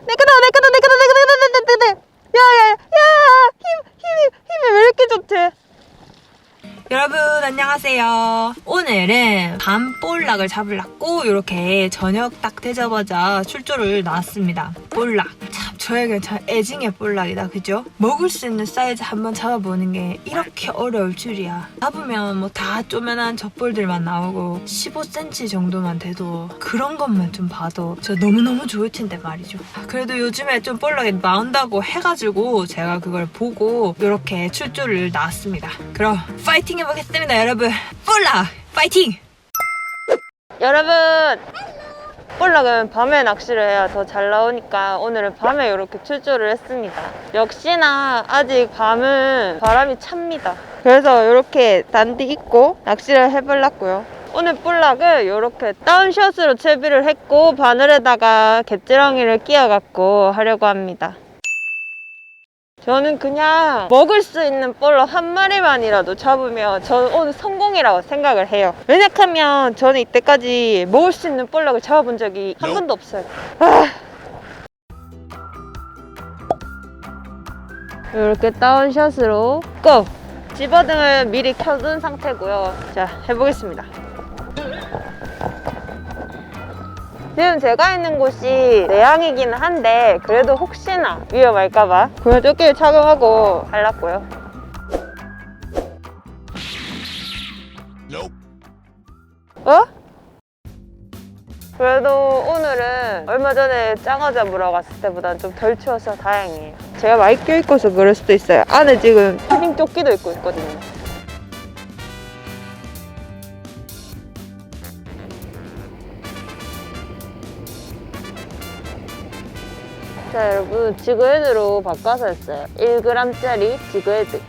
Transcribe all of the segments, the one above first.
내 거다 내 거다 내 거다 내 거다 내 거다 내 거다 야야야 야 힘 힘이 힘이 왜 이렇게 좋대 여러분 안녕하세요. 오늘은 밤볼락을 잡으려고 이렇게 저녁 딱 되자마자 출조를 나왔습니다. 볼락. 참 저에겐 참 애증의 볼락이다 그죠? 먹을 수 있는 사이즈 한번 잡아보는 게 이렇게 어려울 줄이야. 잡으면 뭐 다 쪼면한 젖볼들만 나오고 15cm 정도만 돼도 그런 것만 좀 봐도 저 너무너무 좋을 텐데 말이죠. 그래도 요즘에 좀 볼락이 나온다고 해가지고 제가 그걸 보고 이렇게 출조를 나왔습니다. 그럼 파이팅 해보겠습니다 여러분. 볼락 파이팅! 여러분! 볼락은 밤에 낚시를 해야 더 잘 나오니까 오늘은 밤에 이렇게 출조를 했습니다. 역시나 아직 밤은 바람이 찹니다. 그래서 이렇게 단디 입고 낚시를 해보려고요. 오늘 볼락을 이렇게 다운샷으로 채비를 했고 바늘에다가 갯지렁이를 끼워갖고 하려고 합니다 저는 그냥 먹을 수 있는 볼락 한 마리만이라도 잡으면 저는 오늘 성공이라고 생각을 해요. 왜냐하면 저는 이때까지 먹을 수 있는 볼락을 잡아본 적이 한 번도 없어요. 아. 이렇게 다운샷으로 고! 집어등을 미리 켜둔 상태고요. 자, 해보겠습니다. 지금 제가 있는 곳이 내양이기는 한데 그래도 혹시나 위험할까봐 구명 조끼를 착용하고 갈랐고요. 어? 그래도 오늘은 얼마 전에 짱어 잡으러 갔을 때보다는 좀덜 추워서 다행이에요. 제가 많이 껴입고 서 그럴 수도 있어요. 안에 지금 패딩 조끼도 입고 있거든요 자 여러분 지그헤드로 바꿔서 했어요. 1g짜리 지그헤드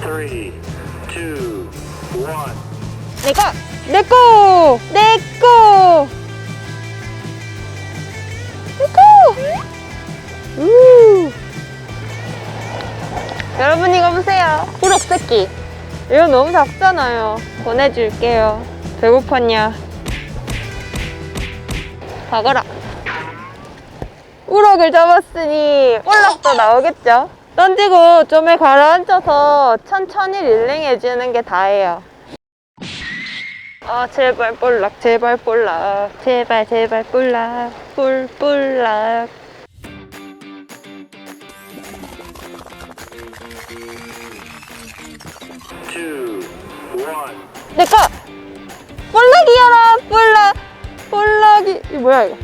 Three, 내꺼! 내꺼! 내꺼! 우! 여러분 이거 보세요. 우럭새끼. 이거 너무 작잖아요. 보내줄게요. 배고팠냐? 가거라. 우럭을 잡았으니 볼락도 나오겠죠 던지고 좀에 가라앉아서 천천히 릴링해주는 게 다예요. 아 제발 볼락 제발 볼락. 제발 제발 볼락. 볼 볼락. 내꺼 볼락이여라 볼락. 볼락이 이 뭐야 이거?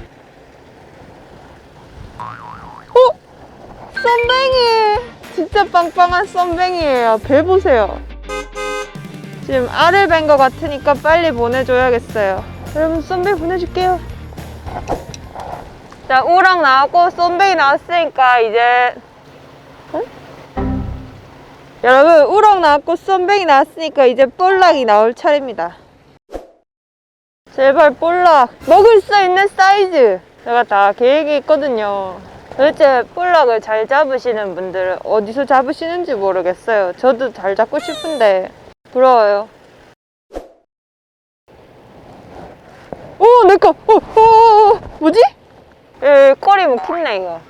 어? 썸뱅이 진짜 빵빵한 썸뱅이에요. 배 보세요. 지금 알을 벤것 같으니까 빨리 보내줘야겠어요. 여러분 썸뱅이 보내줄게요. 자 우랑 나왔고 썸뱅이 나왔으니까 이제 어? 여러분 우럭 나왔고 썸뱅이 나왔으니까 이제 볼락이 나올 차례입니다. 제발 볼락. 먹을 수 있는 사이즈. 제가 다 계획이 있거든요 도대체 볼락을 잘 잡으시는 분들은 어디서 잡으시는지 모르겠어요. 저도 잘 잡고 싶은데 부러워요. 오 내꺼 오, 오, 오, 오. 뭐지? 에 꼬리 묵혔네 이거.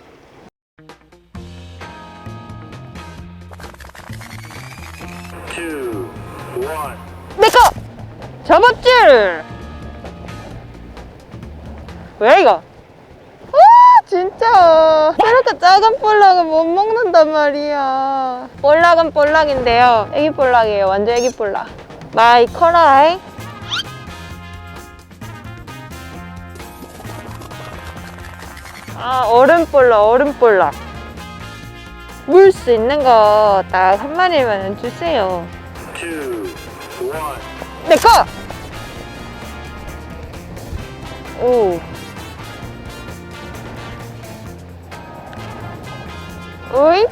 Two, one. 내꺼 잡았지 왜 이거? 아 진짜. 이렇게 작은 볼락은 못 먹는단 말이야. 볼락은 볼락인데요. 애기 볼락이에요. 완전 애기 볼락. 마이 커라이 아 어른 볼락 어른 볼락. 물 수 있는 거 딱 한 마리만 주세요. 내꺼! 오. 오이?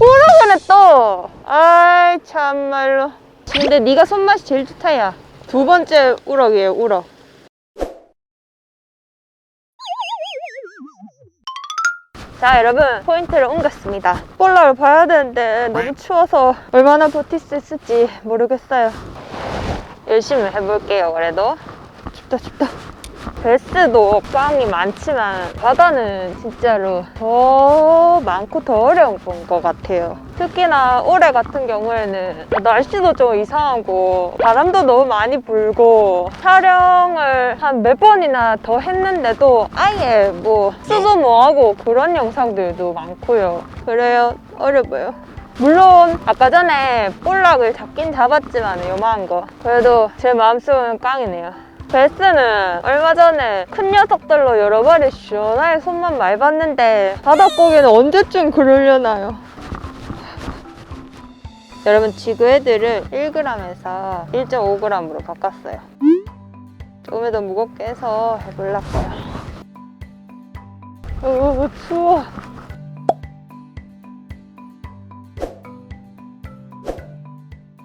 우럭이네 또. 아이 참말로. 근데 네가 손맛이 제일 좋다 야. 두 번째 우럭이에요 우럭. 자 여러분 포인트를 옮겼습니다 볼라를 봐야 되는데 너무 추워서 얼마나 버틸 수 있을지 모르겠어요 열심히 해볼게요 그래도 춥다 춥다 베스도 꽝이 많지만 바다는 진짜로 더 많고 더 어려운 건것 같아요. 특히나 올해 같은 경우에는 날씨도 좀 이상하고 바람도 너무 많이 불고 촬영을 한 몇 번이나 더 했는데도 아예 뭐 쓰도 뭐하고 그런 영상들도 많고요. 그래요. 어려워요. 물론 아까 전에 볼락을 잡긴 잡았지만 요만한 거. 그래도 제 마음속은 꽝이네요 베스는 얼마 전에 큰 녀석들로 여러 마리 시원하게 손만 많이 봤는데 바닷고기는 언제쯤 그러려나요? 여러분 애들을 1g에서 1.5g으로 바꿨어요 조금 더 무겁게 해서 해보려고요 어 추워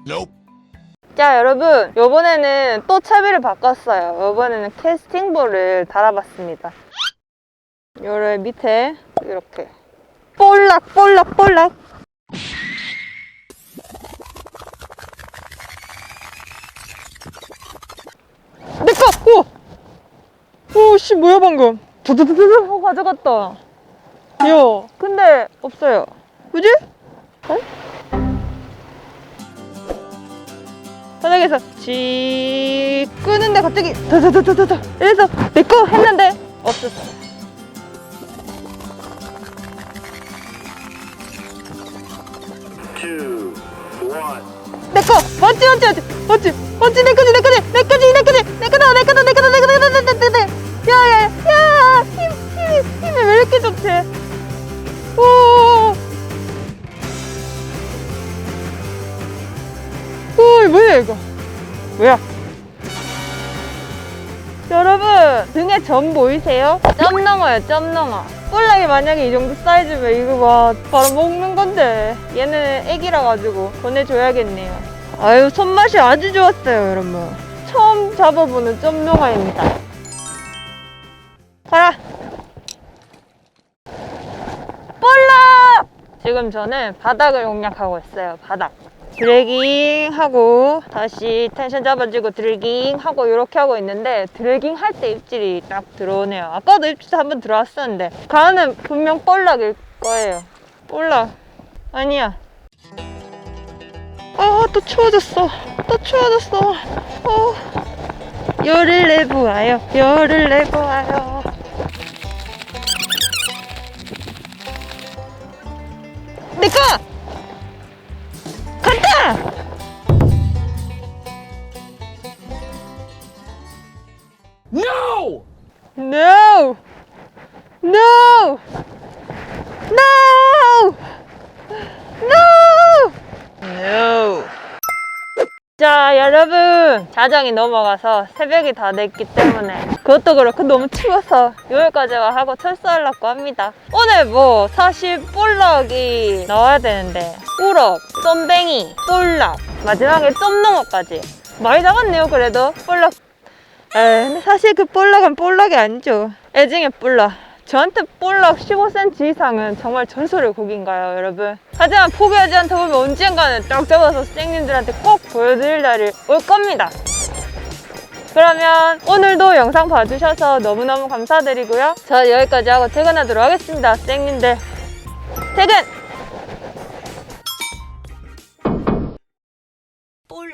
Nope. 자 여러분 요번에는 또 차비를 바꿨어요. 요번에는 캐스팅볼을 달아봤습니다. 요래 밑에 이렇게. 볼락 볼락 볼락. 내꺼! 오! 오씨 뭐야 방금. 두두두두두 가져갔다. 야 근데 없어요. 그지? 바닥에서 지 끄는데 갑자기 더더더더더 이래서 내거 했는데 없었어. Two. One. 내 거! 맞지 맞지 맞지 맞지 맞지 내 거지 내 거지 내 거지 내 거지 내 거다 내 거다 내 거다 내 거다 내 거다 내 거다 내 거다 야야야 힘 힘이 힘이 왜 이렇게 좋지? 오. 오 뭐야 이거? 뭐야? 여러분 등에 점 보이세요? 점 넘어요 점 넘어. 꼴락이 만약에 이 정도 사이즈면 이거 봐 바로 먹는 건데. 얘는 애기라 가지고 보내줘야겠네요. 아유 손맛이 아주 좋았어요 여러분. 처음 잡아보는 점농아입니다. 가라! 볼락 지금 저는 바닥을 공략하고 있어요 바닥 드래깅 하고 다시 텐션 잡아주고 드래깅 하고 이렇게 하고 있는데 드래깅 할 때 입질이 딱 들어오네요. 아까도 입질 한번 들어왔었는데 가는 분명 볼락일 거예요. 볼락. 아니야. 아또 추워졌어. 또 추워졌어. 어. 열을 내보아요 열을 내보아요 No! No! No! No! No! 자, 여러분. 자정이 넘어가서 새벽이 다 됐기 때문에 그것도 그렇고 너무 추워서 여기까지만 하고 철수하려고 합니다. 오늘 뭐 사실 볼락이 나와야 되는데 우럭, 쏨뱅이, 볼락, 마지막에 쏨농어까지 많이 잡았네요, 그래도. 볼락 에, 근데 사실 그 볼락은 볼락이 아니죠. 애증의 볼락. 저한테 볼락 15cm 이상은 정말 전설의 고기인가요, 여러분? 하지만 포기하지 않다 보면 언젠가는 딱 잡아서 선생님들한테 꼭 보여드릴 날이 올 겁니다. 그러면 오늘도 영상 봐주셔서 너무너무 감사드리고요. 저 여기까지 하고 퇴근하도록 하겠습니다, 선생님들. 퇴근!